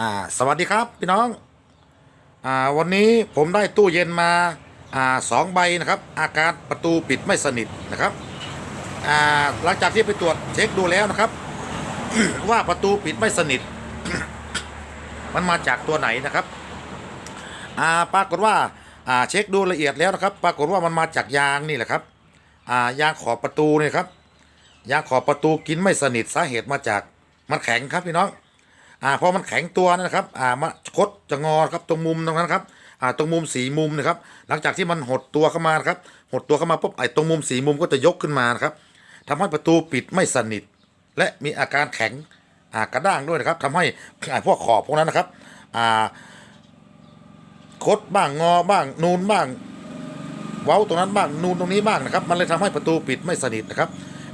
อ่าสวัสดีครับพี่น้องอ่าวันนี้ผมได้ตู้เย็นมาอ่าสองใบนะครับ อาการประตูปิดไม่สนิทนะครับอ่าหลังจากที่ไปตรวจเช็คดูแล้วนะครับ ว่าประตูปิดไม่สนิท มันมาจากตัวไหนนะครับอ่าปรากฏว่าอ่าเช็คดูละเอียดแล้วนะครับ ปรากฏว่ามันมาจากยางนี่แหละครับอ่ายางขอบประตูเนี่ยครับยางขอบประตูกินไม่สนิทสาเหตุมาจากมันแข็งครับพี่น้อง อ่าพอมันแข็งตัวนะครับอ่ามาคดจะงอครับตรงมุมตรงนั้นครับอ่าตรงมุมสีมุมนะครับ หลังจากที่มันหดตัวเข้ามาครับหดตัวเข้ามาปุ๊บไอ้ตรงมุมสีมุมก็จะยกขึ้นมานะครับทำให้ประตูปิดไม่สนิท และมีอาการแข็งอ่ากระด้างด้วยนะครับทำให้ไอ้พวกขอบพวกนั้นนะครับอ่าคดบ้างงอบ้างนูนบ้าง เว้าตรงนั้นบ้างนูนตรงนี้บ้างนะครับ มันเลยทำให้ประตูปิดไม่สนิทนะครับ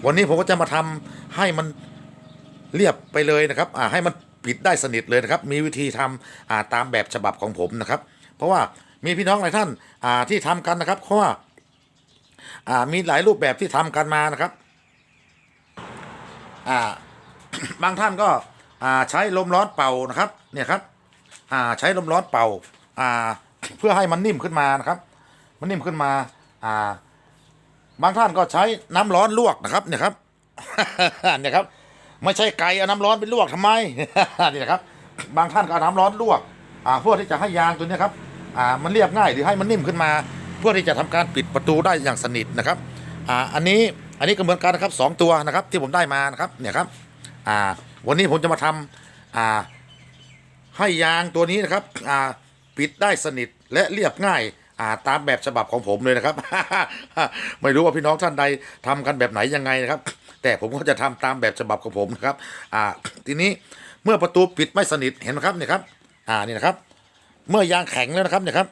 วันนี้ผมก็จะมาทำให้มันเรียบไปเลยนะครับอ่าให้มัน ปิดได้สนิทเลยนะครับ มีวิธีทำอ่าตามแบบฉบับของผมนะครับ เพราะว่ามีพี่น้องหลายท่านอ่าที่ทำกันนะครับ เพราะว่าอ่ามีหลายรูปแบบที่ทำกันมานะครับอ่าบางท่านก็อ่าใช้ลมร้อนเป่านะครับเนี่ยครับอ่าใช้ลมร้อนเป่าอ่าเพื่อให้มันนิ่มขึ้นมานะครับ มันนิ่มขึ้นมาอ่าบางท่านก็ใช้น้ำร้อนลวกนะครับเนี่ยครับเนี่ยครับ ไม่ใช่ไก่เอาน้ำร้อนไปลวกทำไมนี่นะครับ บางท่านก็เอาน้ำร้อนลวกอ่าเพื่อที่จะให้ยางตัวนี้ครับอ่ามันเรียบง่ายหรือให้มันนิ่มขึ้นมา เพื่อที่จะทำการปิดประตูได้อย่างสนิทนะครับอ่าอันนี้อันนี้ก็เหมือนกันนะครับสองตัวนะครับที่ผมได้มานะครับเนี่ยครับอ่าวันนี้ผมจะมาทำอ่าให้ยางตัวนี้นะครับอ่าปิดได้สนิทและเรียบง่าย อ่าตามแบบฉบับของผมเลยนะครับ ไม่รู้ว่าพี่น้องท่านใดทำกันแบบไหนยังไงนะครับ แต่ผมก็จะทำตามแบบฉบับของผมนะครับอ่าทีนี้เมื่อประตูปิดไม่สนิทเห็นไหมครับเนี่ยครับ อ่านี่นะครับ เมื่อยางแข็งแล้วนะครับเนี่ยครับ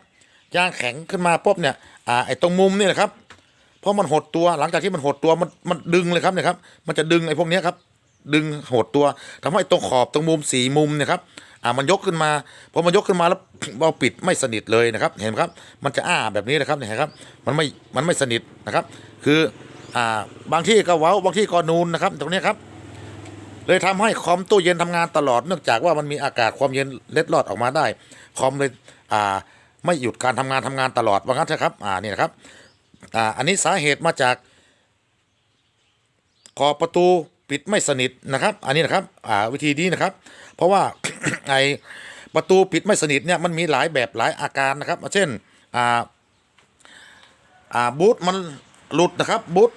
ยางแข็งขึ้นมาปุ๊บเนี่ยอ่าไอ้ตรงมุมนี่นะครับเพราะมันหดตัวหลังจากที่มันหดตัวมันมันดึงเลยครับเนี่ยครับ มันจะดึงไอ้พวกนี้ครับ ดึงหดตัวทำให้ตรงขอบตรงมุมสี่มุมเนี่ยครับ อ่ามันยกขึ้นมาพอมันยกขึ้นมาแล้วเราปิดไม่สนิทเลยนะครับ เห็นไหมครับ มันจะอ้าแบบนี้นะครับเนี่ยครับ มันไม่มันไม่สนิทนะครับ คืออ่าบางที่ก็เว้าบางที่ก็นูนนะครับ ตรงนี้ครับ เลยทำให้คอมตู้เย็นทำงานตลอดเนื่องจากว่ามันมีอากาศความเย็นเล็ดลอดออกมาได้คอมเลยอ่าไม่หยุดการทำงานทำงานตลอดว่างั้นเถอะครับอ่านี่นะครับอ่าอันนี้สาเหตุมาจากขอบประตู ปิดไม่สนิทนะครับ อันนี้นะครับอ่าวิธีนี้นะครับ เพราะว่าไอประตูปิดไม่สนิทเนี่ยมันมีหลายแบบหลายอาการนะครับ เช่นอ่าอ่าบูทมันหลุดนะครับบูท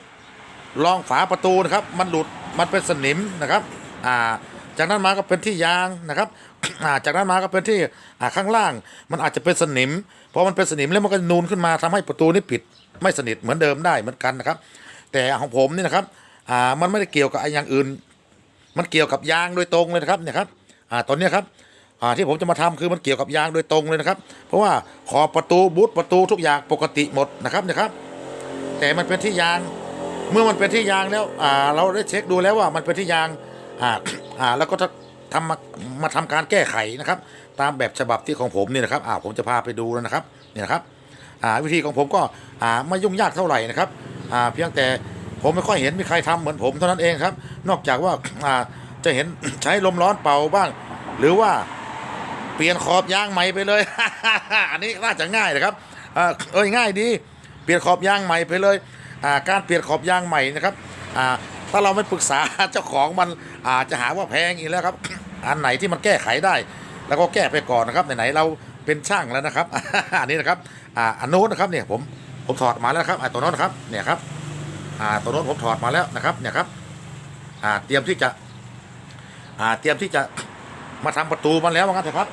รองฝาประตูนะครับ มันหลุดมันเป็นสนิมนะครับอ่าจากนั้นมาก็เป็นที่ยางนะครับอ่าจากนั้นมาก็เป็นที่อ่าข้างล่าง มันอาจจะเป็นสนิมพอมันเป็นสนิมแล้วมันก็นูนขึ้นมาทำให้ประตูนี่ปิดไม่สนิทเหมือนเดิมได้เหมือนกันนะครับ แต่ของผมนี่นะครับ อ่ามันไม่ได้เกี่ยวกับไอ้อย่างอื่น มันเกี่ยวกับยางโดยตรงเลยนะครับเนี่ยครับอ่าตอนนี้ครับอ่าที่ผมจะมาทำคือมันเกี่ยวกับยางโดยตรงเลยนะครับ เพราะว่าขอบประตูบูทประตูทุกอย่างปกติหมดนะครับเนี่ยครับ แต่มันเป็นที่ยางเมื่อมันเป็นที่ยางแล้วอ่าเราได้เช็คดูแล้วว่ามันเป็นที่ยางอ่าอ่าแล้วก็จะทำมามาทำการแก้ไขนะครับ ตามแบบฉบับที่ของผมนี่นะครับอ่าผมจะพาไปดูแล้วนะครับเนี่ยนะครับอ่าวิธีของผมก็อ่าไม่ยุ่งยากเท่าไหร่นะครับอ่าเพียงแต่ ผมไม่ค่อยเห็นมีใครทำเหมือนผมเท่านั้นเองครับ นอกจากว่าอ่าจะเห็นใช้ลมร้อนเป่าบ้าง หรือว่าเปลี่ยนขอบยางใหม่ไปเลย อันนี้น่าจะง่ายนะครับเอ้ยง่ายดี เปลี่ยนขอบยางใหม่ไปเลย การเปลี่ยนขอบยางใหม่นะครับ ถ้าเราไม่ปรึกษาเจ้าของมันอาจจะหาว่าแพงอีกแล้วครับ อันไหนที่มันแก้ไขได้ แล้วก็แก้ไปก่อนนะครับไหนๆเราเป็นช่างแล้วนะครับ อันนี้นะครับอันโน้นนะครับเนี่ยผมผมถอดมาแล้วครับอ่าตัวโน้นนะครับเนี่ยครับ อ่าตัวโน้นผมถอดมาแล้วนะครับเนี่ยครับอ่าเตรียมที่จะอ่าเตรียมที่จะมาทำประตูมันแล้วว่างั้นเถอะครับ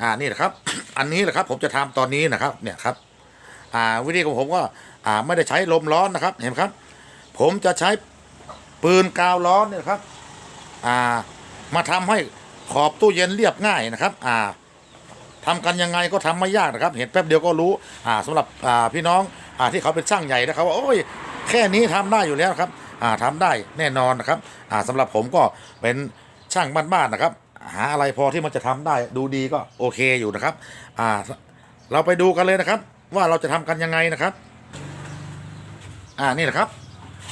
อ่านี่แหละครับ อันนี้แหละครับผมจะทำตอนนี้นะครับเนี่ยครับอ่าวิธีของผมก็อ่าไม่ได้ใช้ลมร้อนนะครับเห็นครับ ผมจะใช้ปืนกาวร้อนเนี่ยครับอ่า มาทำให้ขอบตู้เย็นเรียบง่ายนะครับ อ่าทำกันยังไงก็ทำไม่ยากนะครับ เห็นแป๊บเดียวก็รู้ อ่าสำหรับอ่าพี่น้องอ่าที่เขาเป็นช่างใหญ่นะครับว่าโอ้ยแค่นี้ทำได้อยู่แล้วครับ อ่าทำได้แน่นอนนะครับ อ่าสำหรับผมก็เป็นช่างบ้านๆนะครับ หาอะไรพอที่มันจะทำได้ดูดีก็โอเคอยู่นะครับ อ่า เราไปดูกันเลยนะครับ ว่าเราจะทำกันยังไงนะครับ อ่านี่นะครับ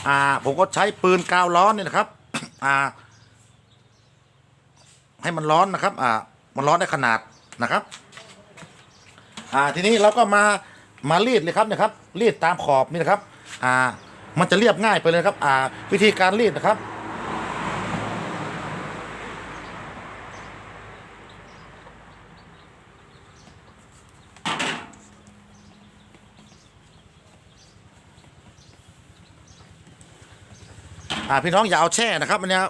อ่าผมก็ใช้ปืนกาวร้อนนี่นะครับ อ่า ให้มันร้อนนะครับอ่ามันร้อนได้ขนาดนะครับอ่าทีนี้เราก็มามารีดเลยครับเนะครับรีดตามขอบนี่นะครับอ่ามันจะเรียบง่ายไปเลยครับอ่าวิธีการรีดนะครับอ่าพี่น้องอย่าเอาแช่นะครับอันเนี้ย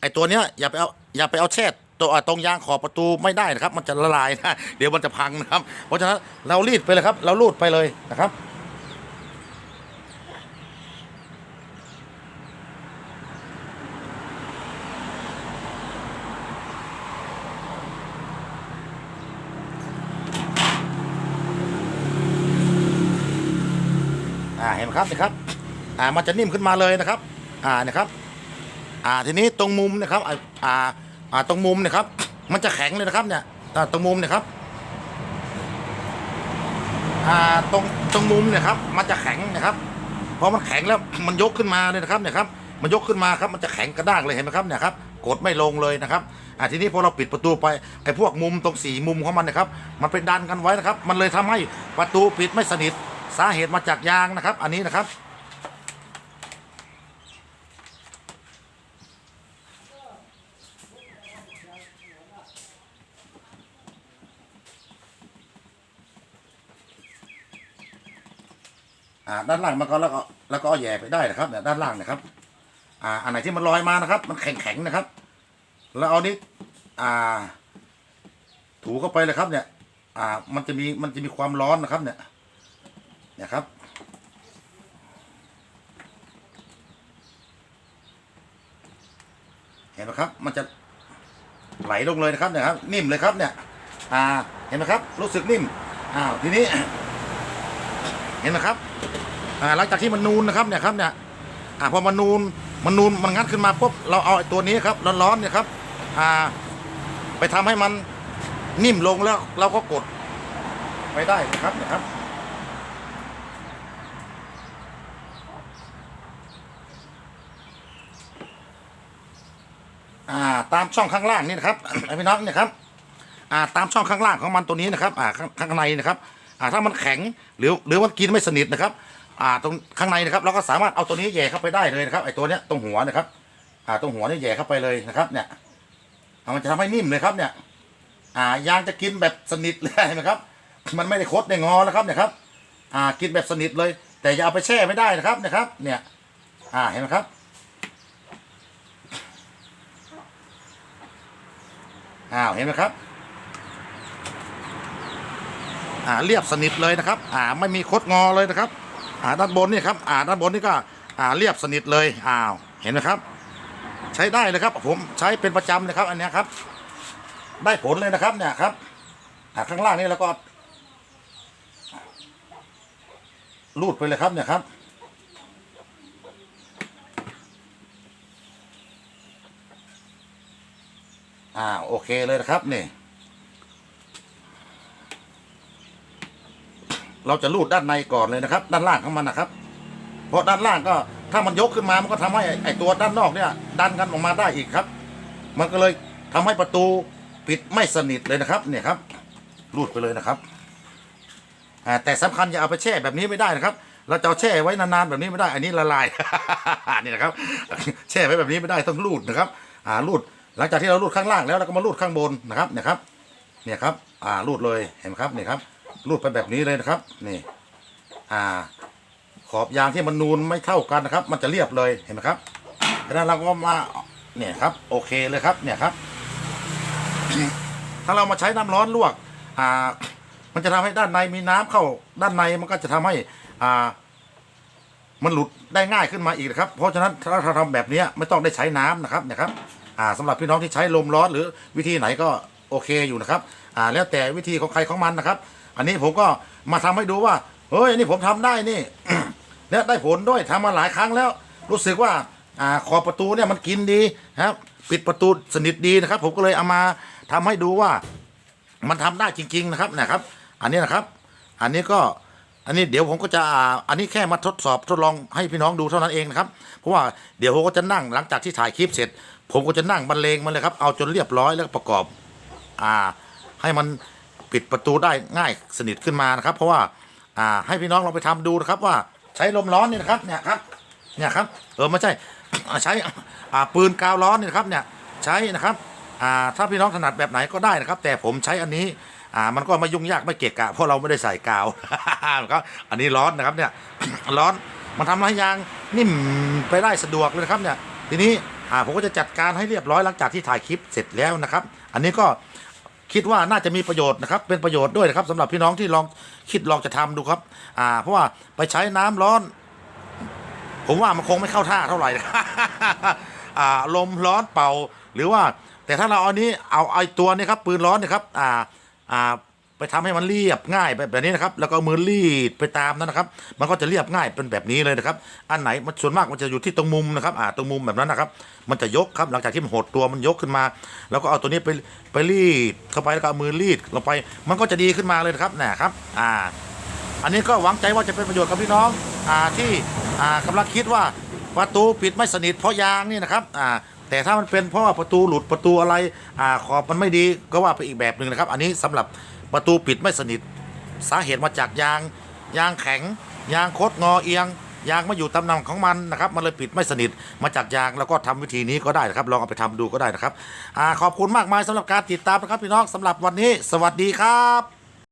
ไอตัวเนี้ยอย่าไปเอา อย่าไปเอาแช่ตัวตรงยางขอบประตูไม่ได้นะครับ มันจะละลายนะเดี๋ยวมันจะพังนะครับ เพราะฉะนั้นเรารีดไปเลยครับ เราลูดไปเลยนะครับอ่าเห็นไหมครับนี่ครับอ่ามันจะนิ่มขึ้นมาเลยนะครับ อ่านี่ยครับ อ่าทีนี้ตรงมุมนะครับอ่าอ่าตรงมุมนะครับ มันจะแข็งเลยนะครับเนี่ยอ่าตรงมุมเนี่ยครับอ่าตรงตรงมุมเนี่ยครับ มันจะแข็งนะครับพอมันแข็งแล้วมันยกขึ้นมาเลยนะครับเนี่ยครับมันยกขึ้นมาครับมันจะแข็งกระด้างเลยเห็นไหมครับเนี่ยครับกดไม่ลงเลยนะครับอ่าทีนี้พอเราปิดประตูไปไอ้พวกมุมตรงสี่มุมของมันนะครับ มันเป็นดันกันไว้นะครับ มันเลยทำให้ประตูปิดไม่สนิทสาเหตุมาจากยางนะครับ อันนี้นะครับ อ่าด้านล่างมันก็แล้วก็แล้วก็เอาแย่ไปได้นะครับเนี่ยด้านล่างนะครับ อ่าอันไหนที่มันลอยมานะครับ มันแข็งแข็งๆนะครับ แล้วเอานี้อ่า ถูเข้าไปเลยครับ เนี่ย อ่า มันจะมีมันจะมีความร้อนนะครับ เนี่ยเนี่ยครับเห็นไหมครับ มันจะไหลลงเลยนะครับเนี่ยครับ นิ่มเลยครับ เนี่ย อ่า เห็นไหมครับ รู้สึกนิ่ม อ้าว ทีนี้ เห็นไหมครับ อ่าหลังจากที่มันนูนนะครับเนี่ยครับเนี่ยอ่าพอมันนูนมันนูนมันงัดขึ้นมาปุ๊บเราเอาตัวนี้ครับร้อนๆเนี่ยครับอ่าไปทำให้มันนิ่มลงแล้วเราก็กดไปได้นะครับเนี่ยครับอ่าตามช่องข้างล่างนี่นะครับไอ้พี่น้องเนี่ยครับอ่าตามช่องข้างล่างของมันตัวนี้นะครับอ่าข้างข้างในนะครับอ่าถ้ามันแข็งหรือหรือมันกินไม่สนิทนะครับ อ่าตรงข้างในนะครับเราก็สามารถเอาตัวนี้แย่เข้าไปได้เลยนะครับไอ้ตัวเนี้ยตรงหัวนะครับ อ่าตรงหัวนี่แย่เข้าไปเลยนะครับ เนี่ยมันจะทำให้นิ่มเลยครับ เนี่ย อ่ายางจะกินแบบสนิทเลยนไหมครับ มันไม่ได้คดได้งอนะครับเนี่ยครับอ่ากินแบบสนิทเลย แต่อย่าเอาไปแช่ไม่ได้นะครับเนะครับ เนี่ย อ่าเห็นไหมครับอ้าวเห็นไหมครับอ่าเรียบสนิทเลยนะครับ อ่าไม่มีคดงอเลยนะครับ อ่าด้านบนนี่ครับอ่าด้านบนนี่ก็อ่าเรียบสนิทเลยอ้าวเห็นไหมครับ ใช้ได้เลยครับ ผมใช้เป็นประจำเลยครับ อันนี้ครับ ได้ผลเลยนะครับ เนี่ยครับอ่าข้างล่างนี่แล้วก็รูดไปเลยครับเนี่ยครับอ่าโอเคเลยนะครับนี่ เราจะรูดด้านในก่อนเลยนะครับ ด้านล่างของมันนะครับ เพราะด้านล่างก็ถ้ามันยกขึ้นมามันก็ทำให้ไอตัวด้านนอกเนี่ย ดันกันออกมาได้อีกครับ มันก็เลยทำให้ประตูปิดไม่สนิทเลยนะครับ เนี่ยครับ รูดไปเลยนะครับแต่สำคัญอย่าเอาไปแช่แบบนี้ไม่ได้นะครับ เราจะแช่ไว้นานๆแบบนี้ไม่ได้ อันนี้ละลายนี่นะครับ แช่ไว้แบบนี้ไม่ได้ต้องรูดนะครับ อ่ารูด หลังจากที่เรารูดข้างล่างแล้วเราก็มารูดข้างบนนะครับ เนี่ยครับ เนี่ยครับ อ่ารูดเลยเห็นไหมครับ เนี่ยครับ รูดไปแบบนี้เลยนะครับ นี่ อ่า ขอบยางที่มันนูนไม่เท่ากันนะครับ มันจะเรียบเลยเห็นไหมครับแล้วเราก็มาเนี่ยครับ โอเคเลยครับ เนี่ยครับ ถ้าเรามาใช้น้ำร้อนลวก อ่า มันจะทำให้ด้านในมีน้ำเข้า ด้านในมันก็จะทำให้ อ่า มันหลุดได้ง่ายขึ้นมาอีกนะครับ เพราะฉะนั้นถ้าเราทำแบบนี้ไม่ต้องได้ใช้น้ำนะครับ เนี่ยครับอ่าสำหรับพี่น้องที่ใช้ลมร้อนหรือวิธีไหนก็โอเคอยู่นะครับอ่าแล้วแต่วิธีของใครของมันนะครับ อันนี้ผมก็มาทำให้ดูว่าเฮ้ยอันนี่ผมทำได้นี่เนี่ยได้ผลด้วยทำมาหลายครั้งแล้ว รู้สึกว่าอ่าขอบประตูเนี่ยมันกินดีนะครับ ปิดประตูสนิทดีนะครับ ผมก็เลยเอามาทำให้ดูว่ามันทำได้จริง ๆ นะครับนะครับ อันนี้นะครับ อันนี้ก็อันนี้เดี๋ยวผมก็จะอ่าอันนี้แค่มาทดสอบทดลองให้พี่น้องดูเท่านั้นเองนะครับ เพราะว่าเดี๋ยวผมก็จะนั่งหลังจากที่ถ่ายคลิปเสร็จ ผมก็จะนั่งบรรเลงมันเลยครับ เอาจนเรียบร้อยแล้วประกอบ อ่า ให้มัน ปิดประตูได้ง่ายสนิทขึ้นมานะครับ เพราะว่าอ่าให้พี่น้องลองไปทำดูนะครับว่าใช้ลมร้อนนี่นะครับเนี่ยครับเนี่ยครับเออไม่ใช่ใช้อ่าปืนกาวร้อนนี่นะครับเนี่ยใช้นะครับอ่าถ้าพี่น้องถนัดแบบไหนก็ได้นะครับ แต่ผมใช้อันนี้อ่ามันก็ไม่ยุ่งยากไม่เกะกะเพราะเราไม่ได้ใส่กาวครับอันนี้ร้อนนะครับเนี่ยร้อนมันทำให้ยางนิ่มไปได้สะดวกเลยนะครับเนี่ยทีนี้อ่าผมก็จะจัดการให้เรียบร้อยหลังจากที่ถ่ายคลิปเสร็จแล้วนะครับ อันนี้ก็ คิดว่าน่าจะมีประโยชน์นะครับ เป็นประโยชน์ด้วยนะครับสำหรับพี่น้องที่ลองคิดลองจะทำดูครับอ่าเพราะว่าไปใช้น้ำร้อน ผมว่ามันคงไม่เข้าท่าเท่าไหร่อ่าลมร้อนเป่าหรือว่า แต่ถ้าเราเอานี้เอาไอ้ตัวนี้ครับปืนร้อนนะครับอ่าอ่า ไปทำให้มันเรียบง่ายแบบแบบนี้นะครับ แล้วก็มือรีดไปตามนั้นนะครับ มันก็จะเรียบง่ายเป็นแบบนี้เลยนะครับ อันไหนมันส่วนมากมันจะอยู่ที่ตรงมุมนะครับ อ่าตรงมุมแบบนั้นนะครับ มันจะยกครับหลังจากที่มันหดตัวมันยกขึ้นมา แล้วก็เอาตัวนี้ไปไปรีดเข้าไปแล้วก็มือรีดลงไป มันก็จะดีขึ้นมาเลยนะครับนะครับ อ่า อันนี้ก็หวังใจว่าจะเป็นประโยชน์กับพี่น้อง อ่าที่อ่ากำลังคิดว่าประตูปิดไม่สนิทเพราะยางนี่นะครับ อ่าแต่ถ้ามันเป็นเพราะว่าประตูหลุดประตูอะไร อ่าขอบมันไม่ดีก็ว่าไปอีกแบบหนึ่งนะครับ อันนี้สำหรับ ประตูปิดไม่สนิท สาเหตุมาจากยาง ยางแข็ง ยางคดงอเอียง ยางไม่อยู่ตำแหน่งของมันนะครับมันเลยปิดไม่สนิทมาจากยางแล้วก็ทำวิธีนี้ก็ได้นะครับ ลองเอาไปทำดูก็ได้นะครับอขอบคุณมากมายสำหรับการติดตามนะครับพี่น้องสำหรับวันนี้ สวัสดีครับ